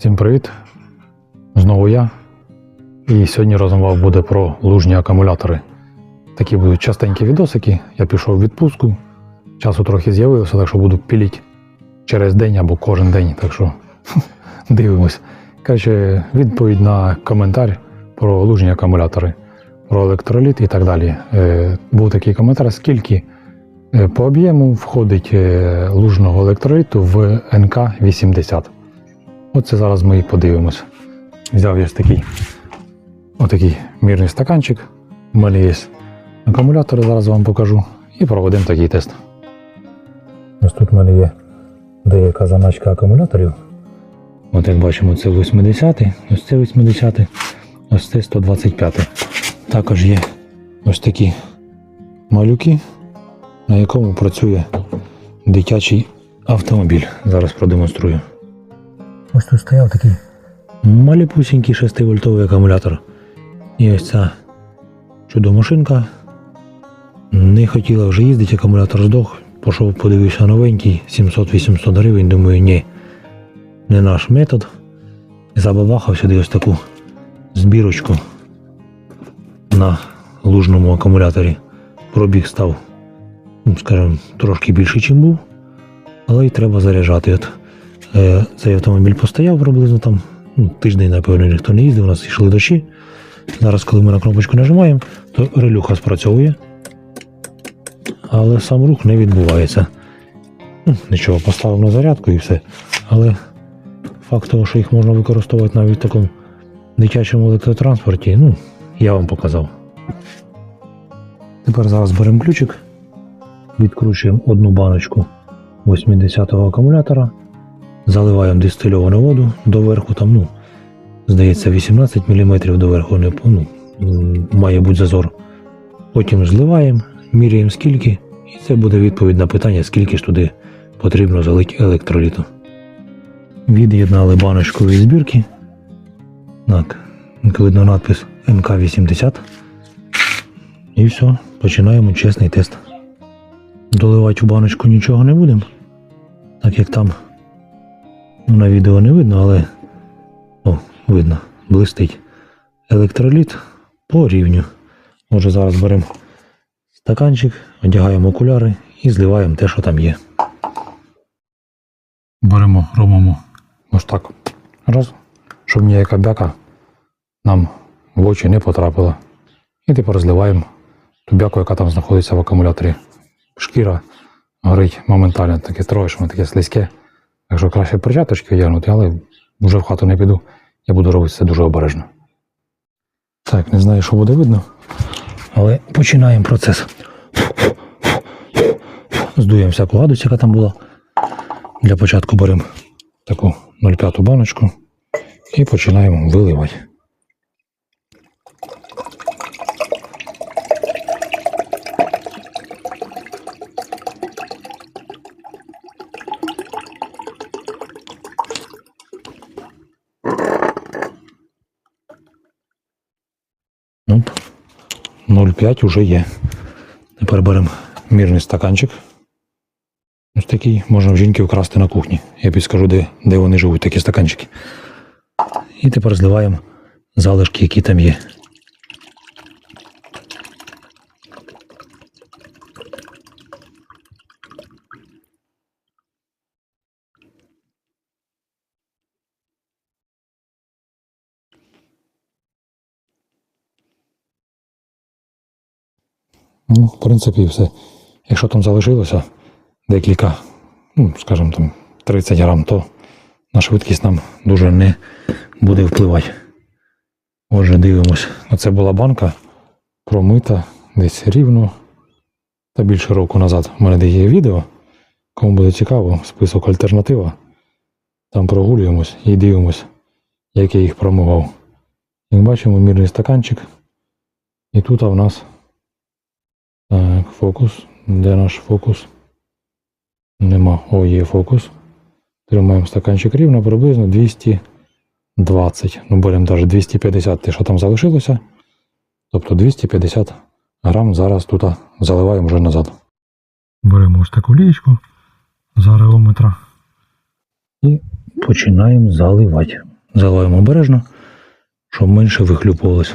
Всім привіт! Знову я. І сьогодні розмова буде про лужні акумулятори. Такі будуть частенькі відосики. Я пішов в відпустку. Часу трохи з'явилося, так що буду піліть через день або кожен день. Так що дивимось. Коротше, відповідь на коментар про лужні акумулятори, про електроліт і так далі. Е, був такий коментар, скільки е, по об'єму входить е, лужного електроліту в НК-80. Оце зараз ми і подивимось. Взяв я ось такий отакий мірний стаканчик. У мене є акумулятори, зараз вам покажу. І проведемо такий тест. Ось тут в мене є деяка заначка акумуляторів. От як бачимо, це 80 ось це 80 ось це 125 Також є ось такі малюки, на якому працює дитячий автомобіль. Зараз продемонструю. Ось тут стояв такий маліпусінький 6-вольтовий акумулятор. І ось ця чудо-машинка не хотіла вже їздити, акумулятор здох. Пішов, подивився новенький, 700-800 гривень. Думаю, ні, не наш метод. Забабахав сюди ось таку збірочку на лужному акумуляторі. Пробіг став, ну, скажімо, трошки більший, ніж був, але й треба заряджати. От, цей автомобіль постояв приблизно там ну, тиждень, напевно, ніхто не їздив, у нас йшли дощі. Зараз, коли ми на кнопочку нажимаємо, то релюха спрацьовує, але сам рух не відбувається. Ну, нічого, поставив на зарядку і все. Але факт того, що їх можна використовувати навіть в такому дитячому електротранспорті, ну, я вам показав. Тепер зараз беремо ключик, відкручуємо одну баночку 80-го акумулятора, заливаємо дистильовану воду доверху, там, ну, здається, 18 мм доверху не, ну, має бути зазор. Потім зливаємо, міряємо скільки, і це буде відповідь на питання, скільки ж туди потрібно залити електроліту. Від'єднали баночку від збірки. Так, видно надпис МК-80. І все, починаємо чесний тест. Доливати в баночку нічого не будемо, так як там на відео не видно, але о, видно, блистить електроліт по рівню. Отже, зараз беремо стаканчик, одягаємо окуляри і зливаємо те, що там є. Беремо, робимо ось так. Раз, щоб ніяка бяка нам в очі не потрапила. І тепер зливаємо ту бяку, яка там знаходиться в акумуляторі. Шкіра горить моментально, таке троєшме, таке слизьке. Так що краще перчаточки одягнути, але вже в хату не піду. Я буду робити це дуже обережно. Так, не знаю, що буде видно, але починаємо процес. Здуємо всяку гадость, яка там була. Для початку беремо таку 0,5 баночку і починаємо виливати. Ну, 0,5 вже є. Тепер беремо мірний стаканчик. Ось такий можна в жінки вкрасти на кухні. Я підскажу, де, де вони живуть, такі стаканчики. І тепер зливаємо залишки, які там є. Ну, в принципі, все. Якщо там залишилося декілька, ну, скажімо там, 30 грам, то на швидкість нам дуже не буде впливати. Отже, дивимось. Оце була банка промита десь рівно та більше року назад. У мене де є відео. Кому буде цікаво, список альтернатива. Там прогулюємось і дивимось, як я їх промивав. Як бачимо, мірний стаканчик. І тут у нас так, фокус. Де наш фокус? Нема. О, є фокус. Тримаємо стаканчик рівно, приблизно 220. Ну, беремо навіть 250, те, що там залишилося. Тобто 250 грам зараз тут заливаємо вже назад. Беремо ось таку лієчку з ареометра і починаємо заливати. Заливаємо обережно, щоб менше вихлюпувалось.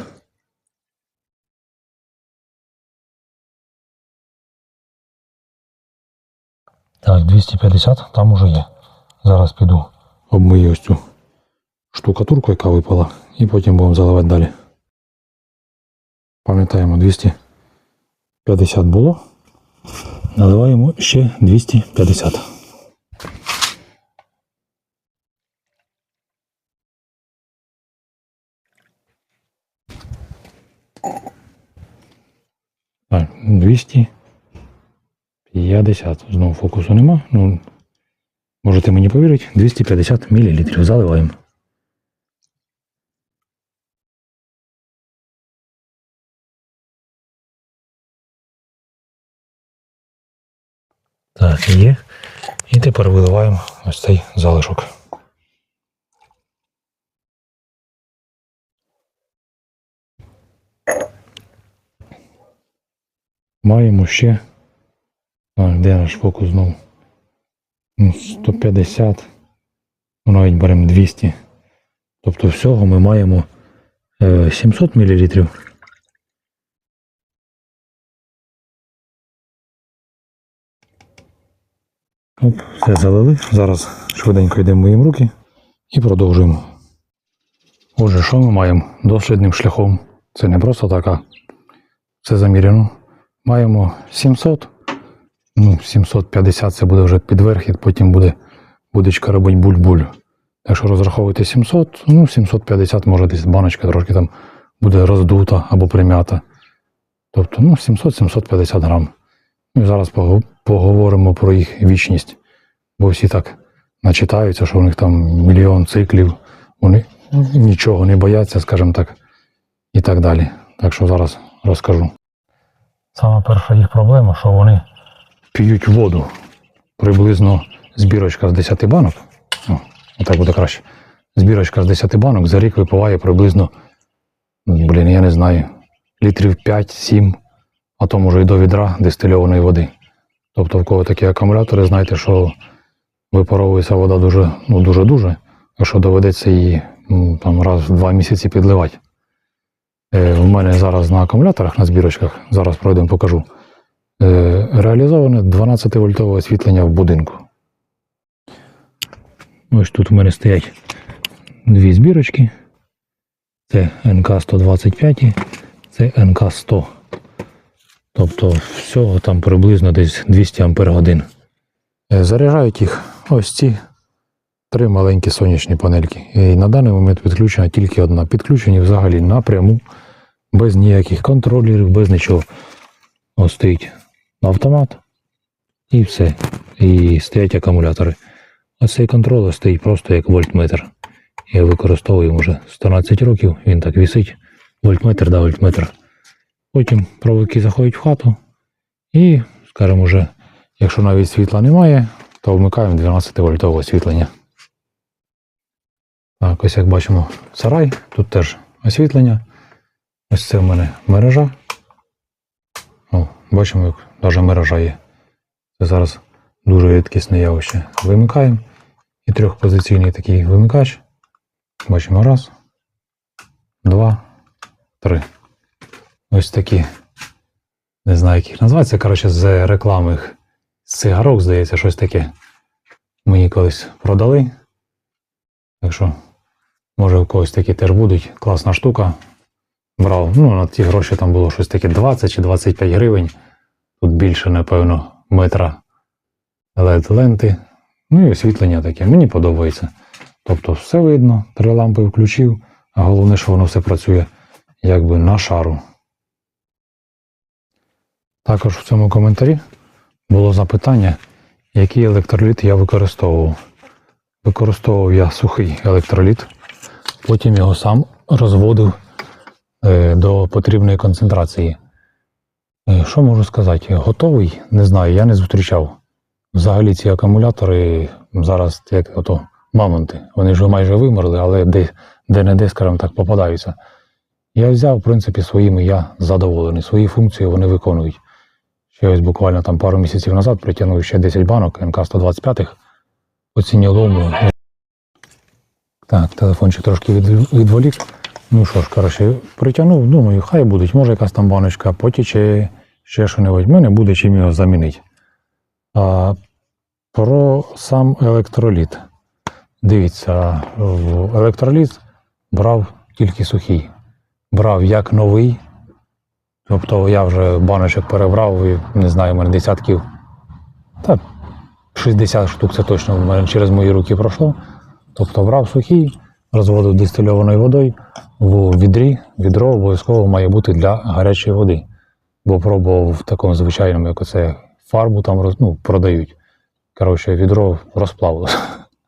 Так, 250 там уже є. Зараз піду. Обмию ось цю штукатурку, яка випала, і потім будемо заливати далі. Пам'ятаємо, 250 було. Наливаємо ще 250. Так, 250. Знову фокусу нема. Ну, можете мені повірити, 250 мл заливаємо. Так, є. І тепер виливаємо ось цей залишок. Маємо ще. А, де наш фокус знову? Ну, 150. Ну, навіть беремо 200. Тобто всього ми маємо е, 700 мл. Оп, все залили. Зараз швиденько йдемо миємо руки і продовжуємо. Отже, що ми маємо дослідним шляхом? Це не просто така. Це заміряно. Маємо 700. Ну, 750 це буде вже підверхід, потім буде будечка робить буль-буль. Якщо розраховувати 700, ну 750 може десь баночка трошки там буде роздута або прим'ята. Тобто, ну, 700-750 грам. Ну і зараз поговоримо про їх вічність. Бо всі так начитаються, що у них там мільйон циклів, вони нічого не бояться, скажімо так, і так далі. Так що зараз розкажу. Сама перша їх проблема, що вони п'ють воду. Приблизно збірочка з 10 банок. О, отак буде краще. Збірочка з 10 банок за рік випиває приблизно, блін, я не знаю, літрів 5-7, а то може і до відра дистильованої води. Тобто, в кого такі акумулятори, знаєте, що випаровується вода дуже, ну, дуже-дуже, якщо доведеться її ну, там, раз в два місяці підливати. Е, у мене зараз на акумуляторах, на збірочках, зараз пройдемо, покажу. Е, реалізоване 12-вольтове освітлення в будинку. Ось тут у мене стоять дві збірочки. Це НК-125, це НК-100. Тобто всього там приблизно десь 200 Ампер годин. Е, Заряджають їх ось ці три маленькі сонячні панельки. І на даний момент підключена тільки одна. Підключені взагалі напряму, без ніяких контролерів, без нічого. Ось стоїть автомат і все. І стоять акумулятори. А цей контролер стоїть просто як вольтметр. Я використовую вже 14 років, він так висить. Вольтметр да вольтметр. Потім проводки заходять в хату і, скажімо, вже, якщо навіть світла немає, то вмикаємо 12 вольтове освітлення. Так, ось як бачимо сарай, тут теж освітлення. Ось це в мене мережа. О, бачимо, як навіть мережа є. Це зараз дуже рідкісне явище. Вимикаємо. І трьохпозиційний такий вимикач. Бачимо раз, два, три. Ось такі. Не знаю, як їх назвати. Це, коротше, з реклами з цигарок, здається, щось таке. Мені колись продали. Так що, може, у когось такі теж будуть. Класна штука. Брав. Ну, на ті гроші там було щось таке 20 чи 25 гривень. Тут більше, напевно, метра led ленти. Ну і освітлення таке. Мені подобається. Тобто все видно, три лампи включив, а головне, що воно все працює якби на шару. Також в цьому коментарі було запитання, який електроліт я використовував. Використовував я сухий електроліт, потім його сам розводив е, до потрібної концентрації. Е, Що можу сказати? Готовий? Не знаю, я не зустрічав. Взагалі ці акумулятори зараз як ото мамонти. Вони вже майже вимерли, але де, де-не-де, скажімо так, попадаються. Я взяв, в принципі, своїми я задоволений. Свої функції вони виконують. Ще ось буквально там пару місяців назад притягнув ще 10 банок НК-125 по ціні. Так, телефончик трошки відволік. Ну що ж, коротше, притягнув, думаю, хай будуть, може якась там баночка потіче, ще що-небудь. В мене буде чим його замінити. А, про сам електроліт. Дивіться, електроліт брав тільки сухий. Брав як новий. Тобто я вже баночок перебрав і не знаю, в мене десятків. Та 60 штук це точно в мене через мої руки пройшло. Тобто брав сухий, розводив дистильованою водою в відрі. Відро обов'язково має бути для гарячої води. Бо пробував в такому звичайному, як оце фарбу там роз- ну, продають. Коротше, відро розплавилося.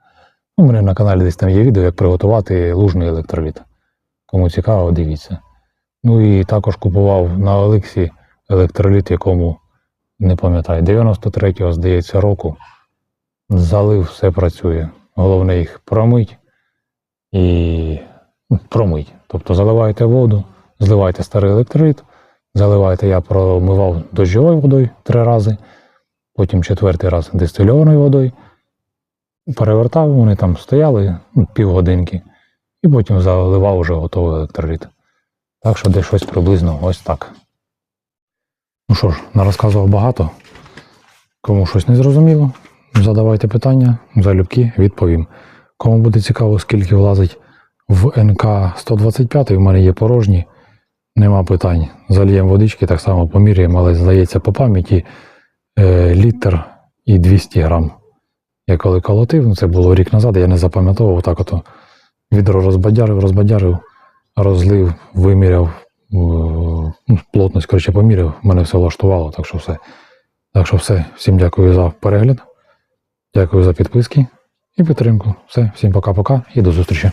У мене на каналі десь там є відео, як приготувати лужний електроліт. Кому цікаво, дивіться. Ну і також купував на Олексі електроліт, якому не пам'ятаю, 93-го, здається, року. Залив, все працює. Головне їх промить і ну, промить. Тобто заливаєте воду, зливаєте старий електроліт, заливаєте, я промивав дощовою водою три рази, потім четвертий раз дистильованою водою. Перевертав, вони там стояли ну, півгодинки, і потім заливав уже готовий електроліт. Так що десь щось приблизно ось так. Ну що ж, нарозказував багато. Кому щось не зрозуміло, задавайте питання, залюбки відповім. Кому буде цікаво, скільки влазить в НК 125, в мене є порожні, нема питань. Зальємо водички, так само поміряємо, але здається по пам'яті е, літр і 200 грам. Я коли колотив, ну це було рік назад, я не запам'ятовував, так ото відро розбадярив, розбадярив, розлив, виміряв, ну, плотність, коротше, поміряв, мене все влаштувало, так що все. Так що все, всім дякую за перегляд, дякую за підписки і підтримку. Все, всім пока-пока і до зустрічі.